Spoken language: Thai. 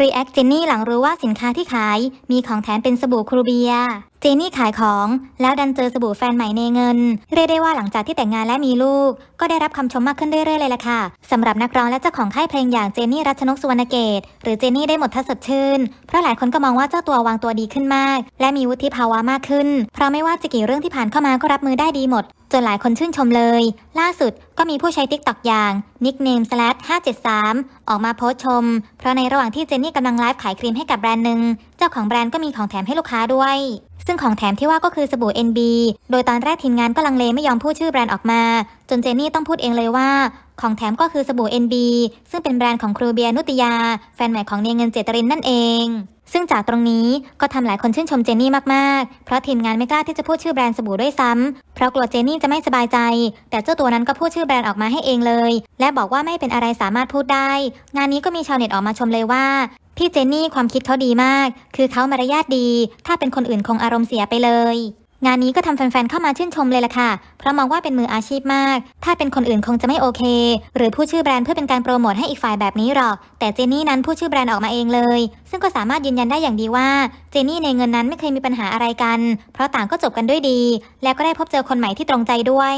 รีแอคเจนนี่หลังรู้ว่าสินค้าที่ขายมีของแถมเป็นสบู่ครูเบีย จนี่ขายของแล้วดันเจอสบู่แฟนใหม่เนเงิน เรียกได้ว่าหลังจากที่แต่งงานและมีลูก ก็ได้รับคำชมมากขึ้นเรื่อยๆเลยล่ะค่ะสำหรับนักร้องและเจ้าของค่ายเพลงอย่างเจนี่รัชนกสุวรรณเกตหรือเจนี่ได้หมดทัศสดชื่น เพราะหลายคนก็มองว่าเจ้าตัววางตัวดีขึ้นมาก และมีวุฒิภาวะมากขึ้น เพราะไม่ว่าจะกี่เรื่องที่ผ่านเข้ามาก็รับมือได้ดีหมด จนหลายคนชื่นชมเลย ล่าสุดก็มีผู้ใช้ติ๊กต็อกอย่าง nickname slash 573ออกมาโพสชม เพราะในระหว่างที่เจนนี่กำลังไลฟ์ขายครีมให้กับแบรนด์หนึ่งเจ้าของแบรนด์ก็มีของแถมให้ลูกค้าด้วย ซึ่งของแถมที่ว่าก็คือสบู่ NB โดยตอนแรกทีมงานก็ลังเลไม่ยอมพูดชื่อแบรนด์ออกมา จนเจนนี่ต้องพูดเองเลยว่า ของแถมก็คือสบู่ NB ซึ่งเป็นแบรนด์ของครูเบียร์นุติยา แฟนใหม่ของเนียเงินเจตรินนั่นเอง ซึ่งจากตรงนี้ก็ทำหลายคนชื่นชมเจนนี่มากๆ เพราะทีมงานไม่กล้าที่จะพูดชื่อแบรนด์สบู่ด้วยซ้ำเพราะกลัวเจนนี่จะไม่สบายใจ แต่เจ้าตัวนั้นก็พูดชื่อแบรนด์ออกมาให้เองเลย และบอกว่าไม่เป็นอะไรสามารถพูดได้ งานนี้ก็มีชาวเน็ตออกมาชมเลยว่า พี่เจนนี่ความคิดเขาดีมาก คือเขามารยาทดี ถ้าเป็นคนอื่นคงอารมณ์เสียไปเลย งานนี้ก็ทำแฟนๆเข้ามาชื่นชมเลยล่ะค่ะ เพราะมองว่าเป็นมืออาชีพมาก ถ้าเป็นคนอื่นคงจะไม่โอเค หรือพูดชื่อแบรนด์เพื่อเป็นการโปรโมทให้อีกฝ่ายแบบนี้หรอก แต่เจนนี่นั้นพูดชื่อแบรนด์ออกมาเองเลย ซึ่งก็สามารถยืนยันได้อย่างดีว่า เจนนี่ในเงินนั้นไม่เคยมีปัญหาอะไรกัน เพราะต่างก็จบกันด้วยดี แล้วก็ได้พบเจอคนใหม่ที่ตรงใจด้วย